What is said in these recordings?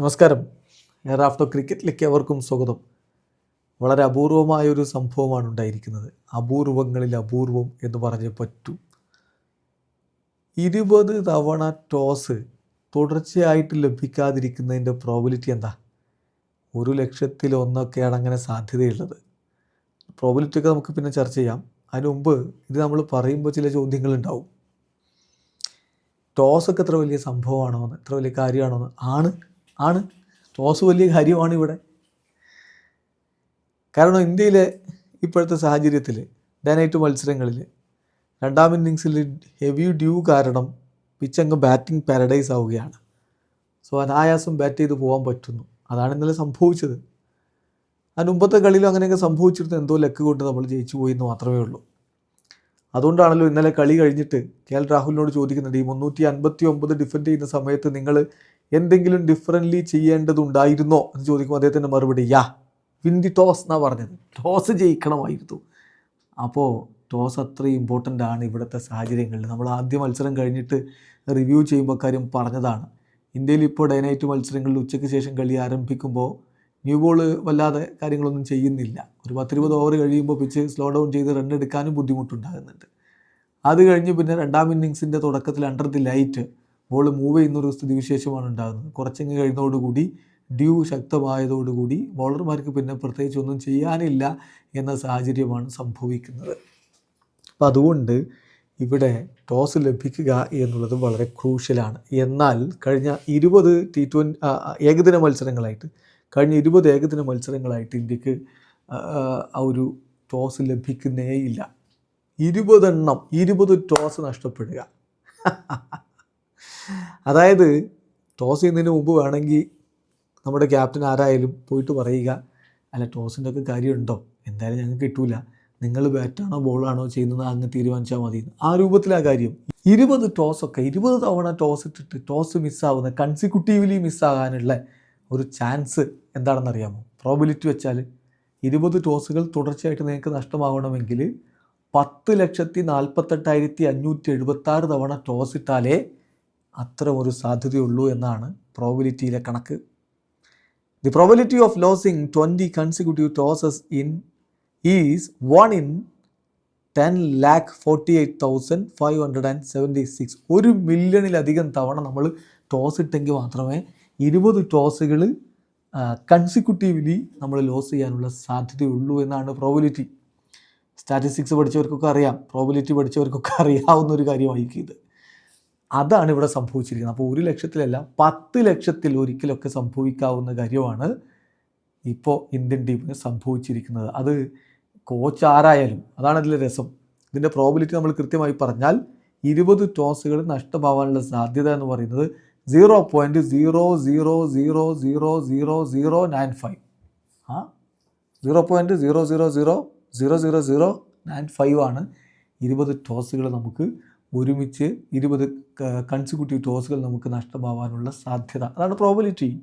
നമസ്കാരം. റാഫ്റ്റോ ക്രിക്കറ്റിലേക്ക് അവർക്കും സ്വാഗതം. വളരെ അപൂർവമായൊരു സംഭവമാണ് ഉണ്ടായിരിക്കുന്നത്. അപൂർവങ്ങളിൽ അപൂർവം എന്ന് പറഞ്ഞേ പറ്റൂ. ഇരുപത് തവണ ടോസ് തുടർച്ചയായിട്ട് ലഭിക്കാതിരിക്കുന്നതിന്റെ പ്രോബിലിറ്റി എന്താ? ഒരു ലക്ഷത്തിൽ ഒന്നൊക്കെയാണ് അങ്ങനെ സാധ്യതയുള്ളത്. പ്രോബിലിറ്റി ഒക്കെ നമുക്ക് പിന്നെ ചർച്ച ചെയ്യാം. അതിന് മുമ്പ് ഇത് നമ്മൾ പറയുമ്പോൾ ചില ചോദ്യങ്ങളുണ്ടാവും ടോസ് ഒക്കെ എത്ര വലിയ സംഭവമാണോ എന്ന് എത്ര വലിയ കാര്യമാണോ എന്ന് ആണ് ആണ്. ടോസ് വലിയ കാര്യമാണ് ഇവിടെ. കാരണം ഇന്ത്യയിലെ ഇപ്പോഴത്തെ സാഹചര്യത്തിൽ ഡേ നൈറ്റ് മത്സരങ്ങളിൽ രണ്ടാം ഇന്നിങ്സിൽ ഹെവി ഡ്യൂ കാരണം പിച്ചങ്ങ് ബാറ്റിംഗ് പാരഡൈസ് ആവുകയാണ്. സോ അനായാസം ബാറ്റ് ചെയ്ത് പോകാൻ പറ്റുന്നു. അതാണ് ഇന്നലെ സംഭവിച്ചത്. അതിന് മുമ്പത്തെ കളിയിലും അങ്ങനെയൊക്കെ സംഭവിച്ചിരുന്നു. എന്തോ ലക്ക് കൊണ്ട് നമ്മൾ ജയിച്ചു പോയി എന്ന് മാത്രമേ ഉള്ളൂ. അതുകൊണ്ടാണല്ലോ ഇന്നലെ കളി കഴിഞ്ഞിട്ട് കെ എൽ രാഹുലിനോട് ചോദിക്കുന്നുണ്ട് ഈ മുന്നൂറ്റി അൻപത്തി ഒമ്പത് ഡിഫെൻഡ് ചെയ്യുന്ന സമയത്ത് നിങ്ങൾ എന്തെങ്കിലും ഡിഫറന്റ്ലി ചെയ്യേണ്ടതുണ്ടായിരുന്നോ എന്ന് ചോദിക്കുമ്പോൾ അദ്ദേഹത്തിന്റെ മറുപടി യാ വിൻ ദി ടോസ് എന്നാണ് പറഞ്ഞത്. ടോസ് ജയിക്കണമായിരുന്നു. അപ്പോൾ ടോസ് അത്രയും ഇമ്പോർട്ടന്റ് ആണ് ഇവിടുത്തെ സാഹചര്യങ്ങളിൽ. നമ്മൾ ആദ്യ മത്സരം കഴിഞ്ഞിട്ട് റിവ്യൂ ചെയ്യുമ്പോൾ കാര്യം പറഞ്ഞതാണ്. ഇന്ത്യയിൽ ഇപ്പോൾ ഡേ നൈറ്റ് മത്സരങ്ങളിൽ ഉച്ചയ്ക്ക് ശേഷം കളി ആരംഭിക്കുമ്പോൾ ന്യൂ ബോൾ വല്ലാതെ കാര്യങ്ങളൊന്നും ചെയ്യുന്നില്ല. ഒരു പത്തിരുപത് ഓവർ കഴിയുമ്പോൾ പിച്ച് സ്ലോ ഡൗൺ ചെയ്ത് റൺ എടുക്കാനും ബുദ്ധിമുട്ടുണ്ടാകുന്നുണ്ട്. അത് കഴിഞ്ഞ് പിന്നെ രണ്ടാം ഇന്നിങ്സിന്റെ തുടക്കത്തിൽ under the light ball move ചെയ്യുന്ന ഒരു സ്ഥിതിവിശേഷമാണ് ഉണ്ടാകുന്നത്. കുറച്ചങ്ങ് കഴിയുന്നതോടുകൂടി ഡ്യൂ ശക്തമായതോടുകൂടി ബോളർമാർക്ക് പിന്നെ പ്രത്യേകിച്ച് ഒന്നും ചെയ്യാനില്ല എന്ന സാഹചര്യമാണ് സംഭവിക്കുന്നത്. അപ്പം അതുകൊണ്ട് ഇവിടെ ടോസ് ലഭിക്കുക എന്നുള്ളത് വളരെ ക്രൂഷ്യലാണ്. എന്നാൽ കഴിഞ്ഞ ഇരുപത് ടി ട്വൻ ഏകദിന മത്സരങ്ങളായിട്ട് കഴിഞ്ഞ ഇരുപത് ഏകദിന മത്സരങ്ങളായിട്ട് ഇന്ത്യയ്ക്ക് ആ ഒരു ടോസ് ലഭിക്കുന്നേയില്ല. ഇരുപതെണ്ണം ഇരുപത് ടോസ് നഷ്ടപ്പെടുക. അതായത് ടോസ് ചെയ്യുന്നതിന് മുമ്പ് വേണമെങ്കിൽ നമ്മുടെ ക്യാപ്റ്റൻ ആരായാലും പോയിട്ട് പറയുക അല്ല ടോസിന്റെ ഒക്കെ കാര്യമുണ്ടോ? എന്തായാലും ഞങ്ങൾക്ക് കിട്ടൂല. നിങ്ങൾ ബാറ്റാണോ ബോളാണോ ചെയ്യുന്നത് അങ്ങ് തീരുമാനിച്ചാൽ മതി. ആ രൂപത്തിലാ കാര്യം. ഇരുപത് ടോസൊക്കെ ഇരുപത് തവണ ടോസ് ഇട്ടിട്ട് ടോസ് മിസ്സാവുന്ന കൺസിക്യൂട്ടീവ്ലി മിസ്സാകാനുള്ള ഒരു ചാൻസ് എന്താണെന്നറിയാമോ പ്രോബിലിറ്റി വെച്ചാൽ ഇരുപത് ടോസുകൾ തുടർച്ചയായിട്ട് നിങ്ങൾക്ക് നഷ്ടമാവണമെങ്കിൽ പത്ത് ലക്ഷത്തി നാൽപ്പത്തെട്ടായിരത്തി അഞ്ഞൂറ്റി എഴുപത്താറ് തവണ ടോസ് ഇട്ടാലേ അത്തരം ഒരു സാധ്യതയുള്ളൂ എന്നാണ് പ്രോബിലിറ്റിയിലെ കണക്ക്. The probability of losing twenty consecutive tosses in is one in ten lakh forty eight thousand five hundred and seventy six ഒരു മില്യണിലധികം തവണ നമ്മൾ ടോസ് ഇട്ടെങ്കിൽ മാത്രമേ ഇരുപത് ടോസുകൾ കൺസിക്യൂട്ടീവ്ലി നമ്മൾ ലോസ് ചെയ്യാനുള്ള സാധ്യതയുള്ളൂ എന്നാണ് പ്രോബിലിറ്റി സ്റ്റാറ്റിസ്റ്റിക്സ് പഠിച്ചവർക്കൊക്കെ അറിയാം. പ്രോബിലിറ്റി പഠിച്ചവർക്കൊക്കെ അറിയാവുന്ന ഒരു കാര്യമായിരിക്കും ഇത്. അതാണ് ഇവിടെ സംഭവിച്ചിരിക്കുന്നത് അപ്പോൾ ഒരു ലക്ഷത്തിലല്ല പത്ത് ലക്ഷത്തിൽ ഒരിക്കലൊക്കെ സംഭവിക്കാവുന്ന കാര്യമാണ് ഇപ്പോൾ ഇന്ത്യൻ ടീമിന് സംഭവിച്ചിരിക്കുന്നത് അത് കോച്ച് ആരായാലും അതാണ് അതിലെ രസം ഇതിന്റെ പ്രോബിലിറ്റി നമ്മൾ കൃത്യമായി പറഞ്ഞാൽ ഇരുപത് ടോസുകൾ നഷ്ടമാവാനുള്ള സാധ്യത എന്ന് പറയുന്നത് zero point zero zero zero zero zero zero nine five ആ zero point zero zero zero zero zero zero nine five ആണ് ഇരുപത് ടോസുകൾ നമുക്ക് ഒരുമിച്ച് ഇരുപത് കൺസിക്യൂട്ടീവ് ടോസുകൾ നമുക്ക് നഷ്ടമാവാനുള്ള സാധ്യത. അതാണ് പ്രോബിലിറ്റി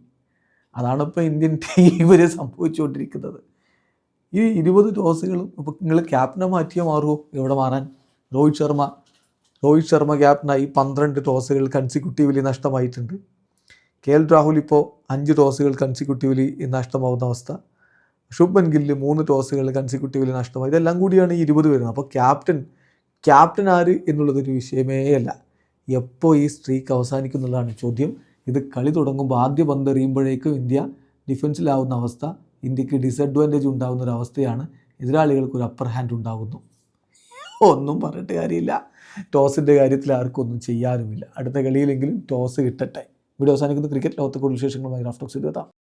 അതാണ് ഇപ്പോൾ ഇന്ത്യൻ ടീമിൽ സംഭവിച്ചുകൊണ്ടിരിക്കുന്നത്. ഈ ഇരുപത് ടോസുകളും ഇപ്പോൾ നിങ്ങൾ ക്യാപ്റ്റനെ മാറ്റിയാൽ മാറുമോ എവിടെ മാറാൻ? രോഹിത് ശർമ്മ രോഹിത് ശർമ്മ ക്യാപ്റ്റനായി പന്ത്രണ്ട് ടോസുകൾ കൺസിക്യൂട്ടീവ്ലി നഷ്ടമായിട്ടുണ്ട്. കെ എൽ രാഹുൽ ഇപ്പോൾ അഞ്ച് ടോസുകൾ കൺസിക്യൂട്ടീവ്ലി നഷ്ടമാവുന്ന അവസ്ഥ. ശുഭൻ ഗില്ല് മൂന്ന് ടോസുകൾ കൺസിക്യൂട്ടീവ്ലി നഷ്ടമായി. ഇതെല്ലാം കൂടിയാണ് ഈ ഇരുപത് വരുന്നത് അപ്പോൾ ക്യാപ്റ്റൻ ക്യാപ്റ്റൻ ആര് എന്നുള്ളതൊരു വിഷയമേ അല്ല. എപ്പോൾ ഈ സ്ട്രീക്ക് അവസാനിക്കുന്നുള്ളതാണ് ചോദ്യം. ഇത് കളി തുടങ്ങുമ്പോൾ ആദ്യ പന്തെറിയുമ്പോഴേക്കും ഇന്ത്യ ഡിഫൻസിലാവുന്ന അവസ്ഥ ഇന്ത്യയ്ക്ക് ഡിസഡ്വാന്റേജ് ഉണ്ടാകുന്ന ഒരു അവസ്ഥയാണ്. എതിരാളികൾക്ക് ഒരു അപ്പർ ഹാൻഡ് ഉണ്ടാകുന്നു ഒന്നും പറഞ്ഞിട്ട് കാര്യമില്ല. ടോസിന്റെ കാര്യത്തിൽ ആർക്കും ഒന്നും ചെയ്യാനുമില്ല. അടുത്ത കളിയിലെങ്കിലും ടോസ് കിട്ടട്ടെ. ഇവിടെ അവസാനിക്കുന്ന. ക്രിക്കറ്റ് ലോകത്തെ കൂടുതൽ വിശേഷങ്ങളുമായി റാഫ്റ്റോക്സ് എത്താം